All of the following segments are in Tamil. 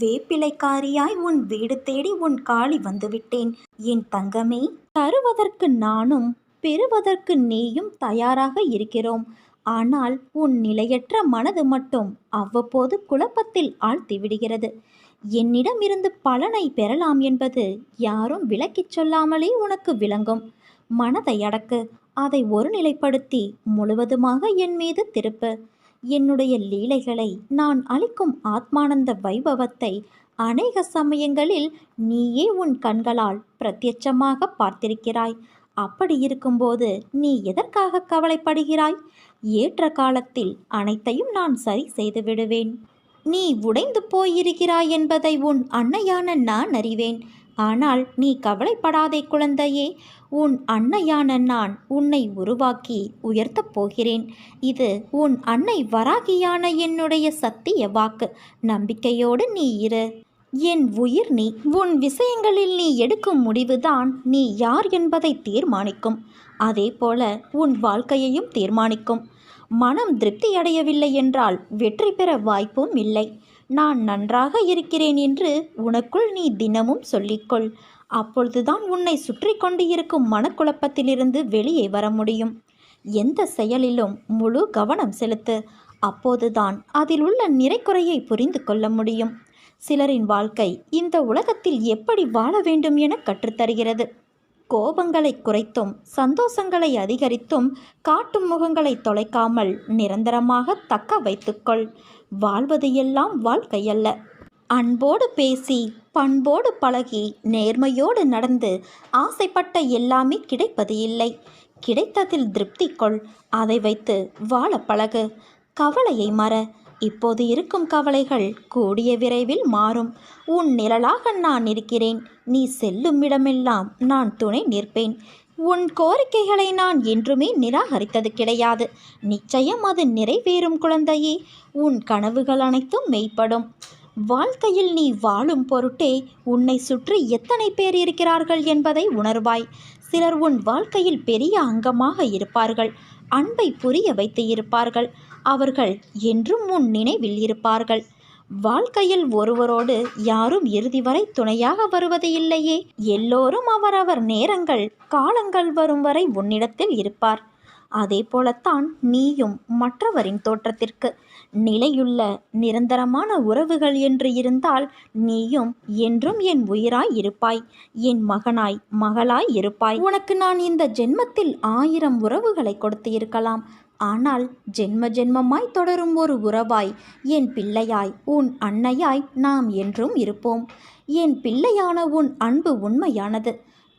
வேப்பிலைக்காரியாய் உன் வீடு தேடி உன் காளி வந்துவிட்டேன். என் தங்கமே தருவதற்கு நானும் பெறுவதற்கு நீயும் தயாராக இருக்கிறோம். ஆனால் உன் நிலையற்ற மனது மட்டும் அவ்வப்போது குழப்பத்தில் ஆழ்த்திவிடுகிறது என்னிடமிருந்து பலனை பெறலாம் என்பது யாரும் விளக்கிச் சொல்லாமலே உனக்கு விளங்கும். மனதை அடக்கு அதை ஒருநிலைப்படுத்தி முழுவதுமாக என் மீது திருப்பு. என்னுடைய லீலைகளை நான் அளிக்கும் ஆத்மானந்த வைபவத்தை அநேக சமயங்களில் நீயே உன் கண்களால் பிரத்யட்சமாக பார்த்திருக்கிறாய். அப்படி இருக்கும்போது நீ எதற்காக கவலைப்படுகிறாய்? ஏற்ற காலத்தில் அனைத்தையும் நான் சரி செய்து விடுவேன். நீ உடைந்து போயிருக்கிறாய் என்பதை உன் அன்னையான நான் அறிவேன். ஆனால் நீ கவலைப்படாதே குழந்தையே. உன் அன்னையான நான் உன்னை உருவாக்கி உயர்த்தப் போகிறேன். இது உன் அன்னை வராகியான என்னுடைய சத்திய வாக்கு. நம்பிக்கையோடு நீ இரு. என் உயிர் நீ. உன் விஷயங்களில் நீ எடுக்கும் முடிவுதான் நீ யார் என்பதை தீர்மானிக்கும். அதே போல உன் வாழ்க்கையையும் தீர்மானிக்கும். மனம் திருப்தி அடையவில்லை என்றால் வெற்றி பெற வாய்ப்பும் இல்லை. நான் நன்றாக இருக்கிறேன் என்று உனக்குள் நீ தினமும் சொல்லிக்கொள். அப்பொழுதுதான் உன்னை சுற்றி கொண்டு இருக்கும் மனக்குழப்பத்திலிருந்து வெளியே வர முடியும். எந்த செயலிலும் முழு கவனம் செலுத்து. அப்போதுதான் அதில் உள்ள நிறைக்குறையை புரிந்து கொள்ள முடியும். சிலரின் வாழ்க்கை இந்த உலகத்தில் எப்படி வாழ வேண்டும் என கற்றுத்தருகிறது. கோபங்களை குறைத்தும் சந்தோஷங்களை அதிகரித்தும் காட்டும் முகங்களை தொலைக்காமல் நிரந்தரமாக தக்க வைத்துக்கொள். வாழ்வது எல்லாம் வாழ்க்கையல்ல அன்போடு பேசி பண்போடு பழகி நேர்மையோடு நடந்து ஆசைப்பட்ட எல்லாமே கிடைப்பது இல்லை. கிடைத்ததில் திருப்தி கொள் அதை வைத்து வாழ பழகு. கவலையை மற இப்போது இருக்கும் கவலைகள் கூடிய விரைவில் மாறும். உன் நிழலாக நான் இருக்கிறேன் நீ செல்லும் இடமெல்லாம் நான் துணை நிற்பேன். உன் கோரிக்கைகளை நான் என்றுமே நிராகரித்தது கிடையாது. நிச்சயம் அது நிறைவேறும் குழந்தையே. உன் கனவுகள் அனைத்தும் மெய்ப்படும். வாழ்க்கையில் நீ வாழும் பொருட்டே உன்னை சுற்றி எத்தனை பேர் இருக்கிறார்கள் என்பதை உணர்வாய். சிலர் உன் வாழ்க்கையில் பெரிய அங்கமாக இருப்பார்கள் அன்பை புரிய வைத்து இருப்பார்கள் அவர்கள் என்றும் உன் நினைவில் இருப்பார்கள். வாழ்க்கையில் ஒருவரோடு யாரும் இறுதி வரை துணையாக வருவது இல்லையே. எல்லோரும் அவரவர் நேரங்கள் காலங்கள் வரும் வரை உன்னிடத்தில் இருப்பார். அதே போலத்தான் நீயும் மற்றவரின் தோற்றத்திற்கு. நிலையுள்ள நிரந்தரமான உறவுகள் என்று இருந்தால் நீயும் என்றும் என் உயிராய் இருப்பாய் என் மகனாய் மகளாய் இருப்பாய். உனக்கு நான் இந்த ஜென்மத்தில் ஆயிரம் உறவுகளை கொடுத்து இருக்கலாம் ஆனால் ஜென்ம ஜென்மமாய் தொடரும் ஒரு உறவாய் என் பிள்ளையாய் உன் அன்னையாய் நாம் என்றும் இருப்போம். என் பிள்ளையான உன் அன்பு உண்மையானது.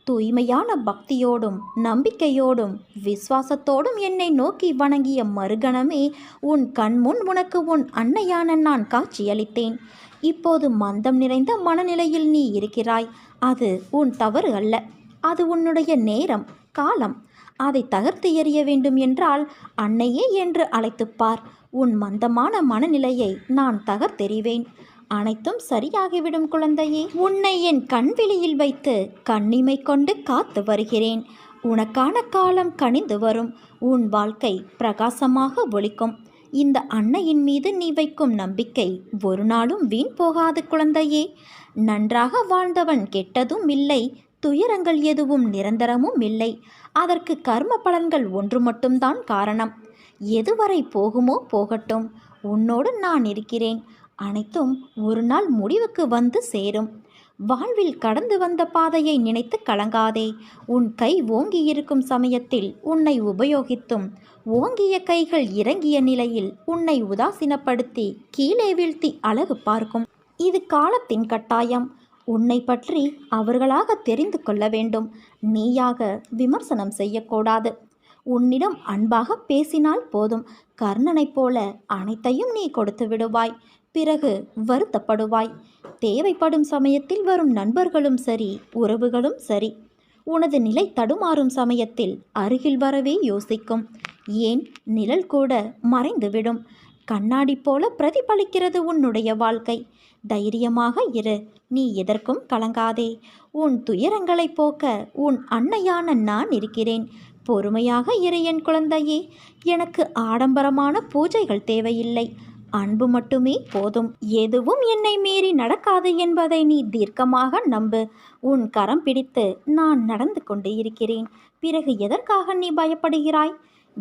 தூய்மையான பக்தியோடும் நம்பிக்கையோடும் விசுவாசத்தோடும் என்னை நோக்கி வணங்கிய மறுகணமே உன் கண்முன் உனக்கு உன் அன்னையான நான் காட்சியளித்தேன். இப்போது மந்தம் நிறைந்த மனநிலையில் நீ இருக்கிறாய். அது உன் தவறு அல்ல. அது உன்னுடைய நேரம் காலம். அதை தகர்த்து எறிய வேண்டும் என்றால் அன்னையே என்று அழைத்துப்பார் உன் மந்தமான மனநிலையை நான் தகர்த்தெறிவேன். அனைத்தும் சரியாகிவிடும் குழந்தையே. உன்னை என் கண்வெளியில் வைத்து கண்ணிமை கொண்டு காத்து வருகிறேன். உனக்கான காலம் கனிந்து வரும். உன் வாழ்க்கை பிரகாசமாக ஒழிக்கும் இந்த அன்னையின் மீது நீ வைக்கும் நம்பிக்கை ஒரு நாளும் வீண் போகாது குழந்தையே. நன்றாக வாழ்ந்தவன் கெட்டதும் இல்லை துயரங்கள் எதுவும் நிரந்தரமும் இல்லை. அதற்கு கர்ம பலன்கள் ஒன்று மட்டும்தான் காரணம். எதுவரை போகுமோ போகட்டும். உன்னோடு நான் இருக்கிறேன். அனைத்தும் ஒரு நாள் முடிவுக்கு வந்து சேரும். வாழ்வில் கடந்து வந்த பாதையை நினைத்து கலங்காதே. உன் கை ஓங்கி இருக்கும் சமயத்தில் உன்னை உபயோகித்தும் ஓங்கிய கைகள் இறங்கிய நிலையில் உன்னை உதாசீனப்படுத்தி கீழே வீழ்த்தி அழகு பார்க்கும். இது காலத்தின் கட்டாயம். உன்னை பற்றி அவர்களாக தெரிந்து கொள்ள வேண்டும். நீயாக விமர்சனம் செய்யக்கூடாது. உன்னிடம் அன்பாக பேசினால் போதும். கர்ணனைப் போல அனைத்தையும் நீ கொடுத்து விடுவாய். பிறகு வருத்தப்படுவாய். தேவைப்படும் சமயத்தில் வரும் நண்பர்களும் சரி உறவுகளும் சரி. உனது நிலை தடுமாறும் சமயத்தில் அருகில் வரவே யோசிக்கும். ஏன்? நிழல் கூட மறைந்துவிடும். கண்ணாடி போல பிரதிபலிக்கிறது உன்னுடைய வாழ்க்கை. தைரியமாக இரு. நீ எதற்கும் கலங்காதே. உன் துயரங்களை போக்க உன் அன்னையான நான் இருக்கிறேன். பொறுமையாக இரு என் குழந்தையே. எனக்கு ஆடம்பரமான பூஜைகள் தேவையில்லை. அன்பு மட்டுமே போதும். எதுவும் என்னை மீறி நடக்காது என்பதை நீ தீர்க்கமாக நம்பு. உன் கரம் பிடித்து நான் நடந்து கொண்டு இருக்கிறேன். பிறகு எதற்காக நீ பயப்படுகிறாய்?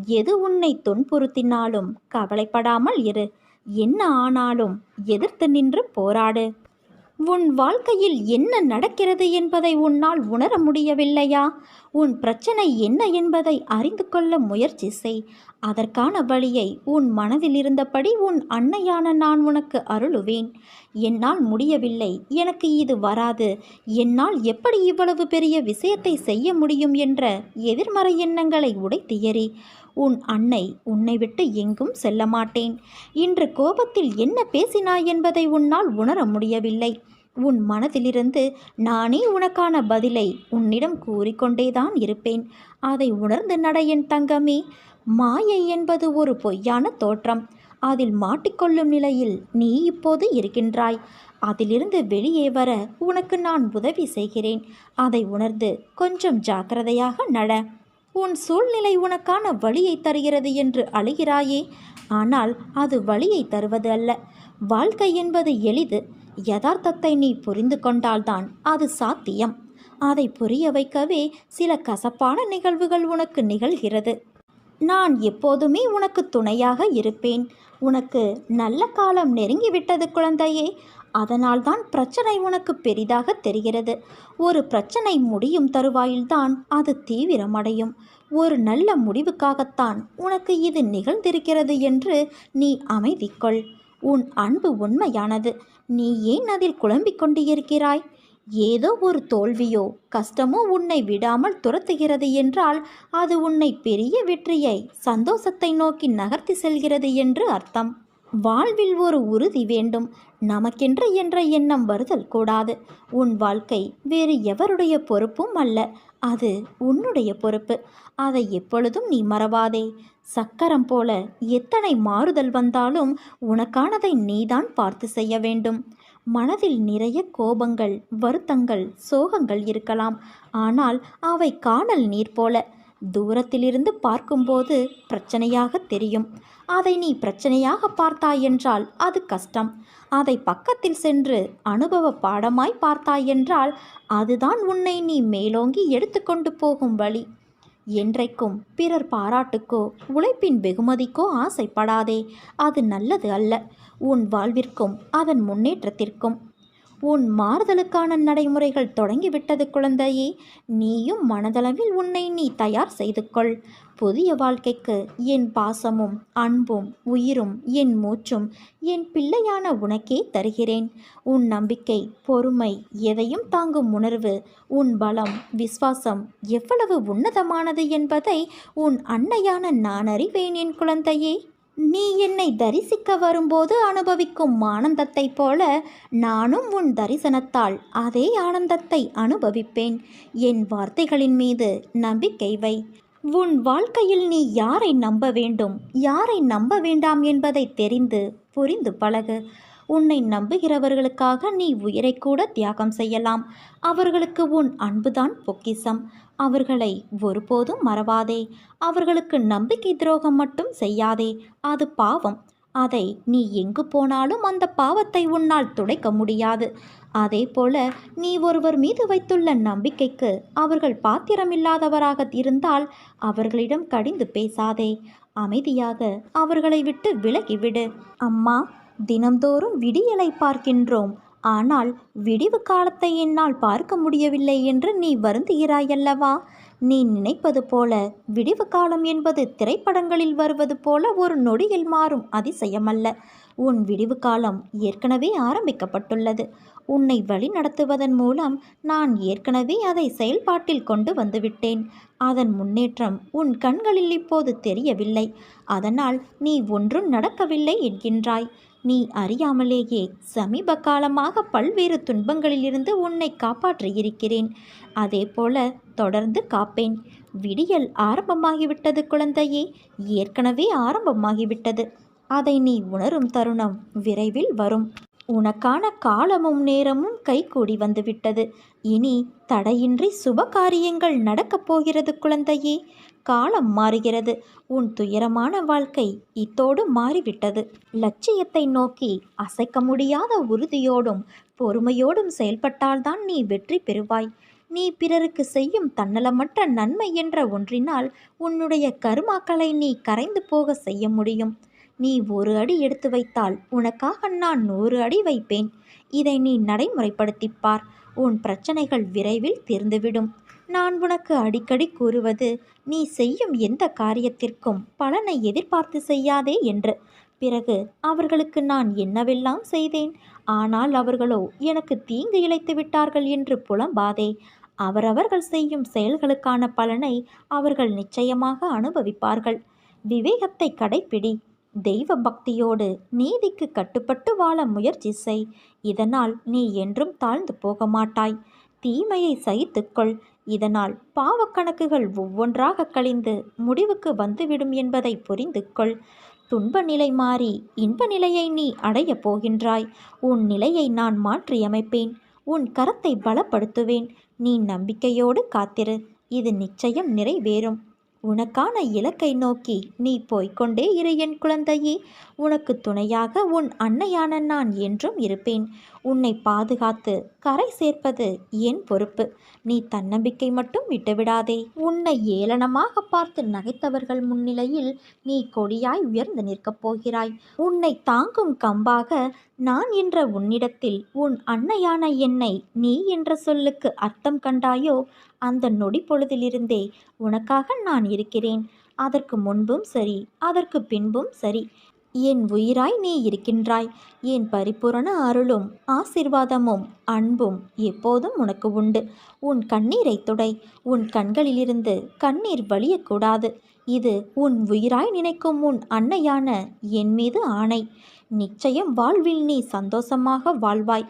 எது உன்னை துன்புறுத்தினாலும் கவலைப்படாமல் இரு. என்ன ஆனாலும் எதிர்த்து நின்று போராடு. உன் வாழ்க்கையில் என்ன நடக்கிறது என்பதை உன்னால் உணர முடியவில்லையா? உன் பிரச்சனை என்ன என்பதை அறிந்து கொள்ள முயற்சி செய். அதற்கான வழியை உன் மனதில் இருந்தபடி உன் அன்னையான நான் உனக்கு அருளுவேன். என்னால் முடியவில்லை. எனக்கு இது வராது. என்னால் எப்படி இவ்வளவு பெரிய விஷயத்தை செய்ய முடியும் என்ற எதிர்மறை எண்ணங்களை உடைத்து எறி உன் அன்னை உன்னை விட்டு எங்கும் செல்ல மாட்டேன். இன்று கோபத்தில் என்ன பேசினாய் என்பதை உன்னால் உணர முடியவில்லை. உன் மனதிலிருந்து நானே உனக்கான பதிலை உன்னிடம் கூறிக்கொண்டேதான் இருப்பேன். அதை உணர்ந்து நட என் தங்கமே. மாயை என்பது ஒரு பொய்யான தோற்றம். அதில் மாட்டிக்கொள்ளும் நிலையில் நீ இப்போது இருக்கின்றாய். அதிலிருந்து வெளியே வர உனக்கு நான் உதவி செய்கிறேன். அதை உணர்ந்து கொஞ்சம் ஜாக்கிரதையாக நட. உன் சூழ்நிலை உனக்கான வழியை தருகிறது என்று அழுகிறாயே. ஆனால் அது வழியை தருவது அல்ல. வாழ்க்கை என்பது எளிது. யதார்த்தத்தை நீ புரிந்து கொண்டால்தான் அது சாத்தியம். அதை புரிய வைக்கவே சில கசப்பான நிகழ்வுகள் உனக்கு நிகழ்கிறது. நான் எப்போதுமே உனக்கு துணையாக இருப்பேன். உனக்கு நல்ல காலம் நெருங்கிவிட்டது குழந்தையே. அதனால்தான் பிரச்சனை உனக்கு பெரிதாக தெரிகிறது. ஒரு பிரச்சனை முடியும் தருவாயில்தான் அது தீவிரமடையும். ஒரு நல்ல முடிவுக்காகத்தான் உனக்கு இது நிகழ்ந்திருக்கிறது என்று நீ அமைதி கொள் உன் அன்பு உண்மையானது. நீ ஏன் அதில் குழம்பிக் கொண்டிருக்கிறாய்? ஏதோ ஒரு தோல்வியோ கஷ்டமோ உன்னை விடாமல் துரத்துகிறது என்றால் அது உன்னை பெரிய வெற்றியை சந்தோஷத்தை நோக்கி நகர்த்தி செல்கிறது என்று அர்த்தம். வாழ்வில் ஒரு உறுதி வேண்டும். நமக்கென்று என்ற எண்ணம் வருதல் கூடாது. உன் வாழ்க்கை வேறு எவருடைய பொறுப்பும் அல்ல. அது உன்னுடைய பொறுப்பு. அதை எப்பொழுதும் நீ மறவாதே. சக்கரம் போல எத்தனை மாறுதல் வந்தாலும் உனக்கானதை நீதான் பார்த்து செய்ய வேண்டும். மனதில் நிறைய கோபங்கள் வருத்தங்கள் சோகங்கள் இருக்கலாம். ஆனால் அவை காணல் நீர் போல. தூரத்திலிருந்து பார்க்கும்போது பிரச்சனையாக தெரியும். அதை நீ பிரச்சனையாக பார்த்தாய் என்றால் அது கஷ்டம். அதை பக்கத்தில் சென்று அனுபவ பாடமாய் பார்த்தாய் என்றால் அதுதான் உன்னை நீ மேலோங்கி எடுத்துக்கொண்டு போகும் வழி. என்றைக்கும் பிறர் பாராட்டுக்கோ உழைப்பின் வெகுமதிக்கோ ஆசைப்படாதே. அது நல்லது அல்ல. உன் வாழ்விற்கும் அதன் முன்னேற்றத்திற்கும். உன் மாறுதலுக்கான நடைமுறைகள் தொடங்கிவிட்டது குழந்தையே. நீயும் மனதளவில் உன்னை நீ தயார் செய்து கொள் புதிய வாழ்க்கைக்கு என் பாசமும் அன்பும் உயிரும் என் மூச்சும் என் பிள்ளையான உனக்கே தருகிறேன். உன் நம்பிக்கை பொறுமை எதையும் தாங்கும் உணர்வு உன் பலம் விஸ்வாசம் எவ்வளவு உன்னதமானது என்பதை உன் அன்னையான நான் அறிவேன் என் குழந்தையே. நீ என்னை தரிசிக்க வரும்போது அனுபவிக்கும் ஆனந்தத்தைப் போல நானும் உன் தரிசனத்தால் அதே ஆனந்தத்தை அனுபவிப்பேன். என் வார்த்தைகளின் மீது நம்பிக்கை வை. உன் வாழ்க்கையில் நீ யாரை நம்ப வேண்டும்? யாரை நம்ப வேண்டாம் என்பதை தெரிந்து புரிந்து பழகு. உன்னை நம்புகிறவர்களுக்காக நீ உயிரை கூட தியாகம் செய்யலாம். அவர்களுக்கு உன் அன்புதான் பொக்கிசம் அவர்களை ஒருபோதும் மறவாதே. அவர்களுக்கு நம்பிக்கை துரோகம் மட்டும் செய்யாதே. அது பாவம். அதை நீ எங்கு போனாலும் அந்த பாவத்தை உன்னால் துடைக்க முடியாது. அதே போல நீ ஒருவர் மீது வைத்துள்ள நம்பிக்கைக்கு அவர்கள் பாத்திரமில்லாதவராக இருந்தால் அவர்களிடம் கடிந்து பேசாதே. அமைதியாக அவர்களை விட்டு விலகிவிடு. அம்மா தினந்தோறும் விடியலை பார்க்கின்றோம். ஆனால் விடிவு காலத்தை என்னால் பார்க்க முடியவில்லை என்று நீ வருந்துகிறாயல்லவா? நீ நினைப்பது போல விடிவு காலம் என்பது திரைப்படங்களில் வருவது போல ஒரு நொடியில் மாறும் அதிசயமல்ல. உன் விடிவு காலம் ஏற்கனவே ஆரம்பிக்கப்பட்டுள்ளது. உன்னை வழி நடத்துவதன் மூலம் நான் ஏற்கனவே அதை செயல்பாட்டில் கொண்டு வந்துவிட்டேன். அதன் முன்னேற்றம் உன் கண்களில் இப்போது தெரியவில்லை. அதனால் நீ ஒன்றும் நடக்கவில்லை என்கின்றாய். நீ அறியாமலேயே சமீப காலமாக பல்வேறு துன்பங்களிலிருந்து உன்னை காப்பாற்றியிருக்கிறேன் அதே போல தொடர்ந்து காப்பேன். விடியல் ஆரம்பமாகிவிட்டது குழந்தையே. ஏற்கனவே ஆரம்பமாகிவிட்டது. அதை நீ உணரும் தருணம் விரைவில் வரும். உனக்கான காலமும் நேரமும் கைகூடி வந்துவிட்டது. இனி தடையின்றி சுப காரியங்கள் நடக்கப் போகிறது குழந்தையே. காலம் மாறுகிறது. உன் துயரமான வாழ்க்கை இத்தோடு மாறிவிட்டது. லட்சியத்தை நோக்கி அசைக்க முடியாத உறுதியோடும் பொறுமையோடும் செயல்பட்டால்தான் நீ வெற்றி பெறுவாய். நீ பிறருக்கு செய்யும் தன்னலமற்ற நன்மை என்ற ஒன்றினால் உன்னுடைய கருமாக்களை நீ கரைந்து போக செய்ய முடியும். நீ ஒரு அடி எடுத்து வைத்தால் உனக்காக நான் நூறு அடி வைப்பேன். இதை நீ நடைமுறைப்படுத்திப்பார் உன் பிரச்சனைகள் விரைவில் தீர்ந்துவிடும். நான் உனக்கு அடிக்கடி கூறுவது நீ செய்யும் எந்த காரியத்திற்கும் பலனை எதிர்பார்த்து செய்யாதே என்று. பிறகு அவர்களுக்கு நான் என்னவெல்லாம் செய்தேன்? ஆனால் அவர்களோ எனக்கு தீங்கு இழைத்து விட்டார்கள் என்று புலம்பாதே. அவரவர்கள் செய்யும் செயல்களுக்கான பலனை அவர்கள் நிச்சயமாக அனுபவிப்பார்கள். விவேகத்தை கடைப்பிடி. தெய்வ பக்தியோடு நீதிக்கு கட்டுப்பட்டு வாழ முயற்சி செய். இதனால் நீ என்றும் தாழ்ந்து போக மாட்டாய் தீமையை சகித்துக்கொள். இதனால் பாவக்கணக்குகள் ஒவ்வொன்றாக கழிந்து முடிவுக்கு வந்துவிடும் என்பதை புரிந்து கொள் துன்ப நிலை மாறி இன்ப நிலையை நீ அடையப் போகின்றாய். உன் நிலையை நான் மாற்றியமைப்பேன். உன் கரத்தை பலப்படுத்துவேன். நீ நம்பிக்கையோடு காத்திரு. இது நிச்சயம் நிறைவேறும். உனக்கான இலக்கை நோக்கி நீ போய்க்கொண்டே இரு என் குழந்தையே. உனக்கு துணையாக உன் அன்னையான நான் என்றும் இருப்பேன். உன்னை பாதுகாத்து கரை சேர்ப்பது என் பொறுப்பு. நீ தன்னம்பிக்கை மட்டும் விட்டுவிடாதே. உன்னை ஏளனமாக பார்த்து நகைத்தவர்கள் முன்னிலையில் நீ கொடியாய் உயர்ந்து நிற்கப் போகிறாய். உன்னை தாங்கும் கம்பாக நான் என்ற உன்னிடத்தில் உன் அன்னையான என்னை நீ என்ற சொல்லுக்கு அர்த்தம் கண்டாயோ அந்த நொடி பொழுதிலிருந்தே உனக்காக நான் இருக்கிறேன். அதற்கு முன்பும் சரி அதற்கு பின்பும் சரி. என் உயிராய் நீ இருக்கின்றாய். என் பரிபூரண அருளும் ஆசிர்வாதமும் அன்பும் எப்போதும் உனக்கு உண்டு. உன் கண்ணீரை துடை உன் கண்களிலிருந்து கண்ணீர் வழியக்கூடாது. இது உன் உயிராய் நினைக்கும் உன் அன்னையான என் மீது ஆணை. நிச்சயம் வாழ்வில் நீ சந்தோஷமாக வாழ்வாய்.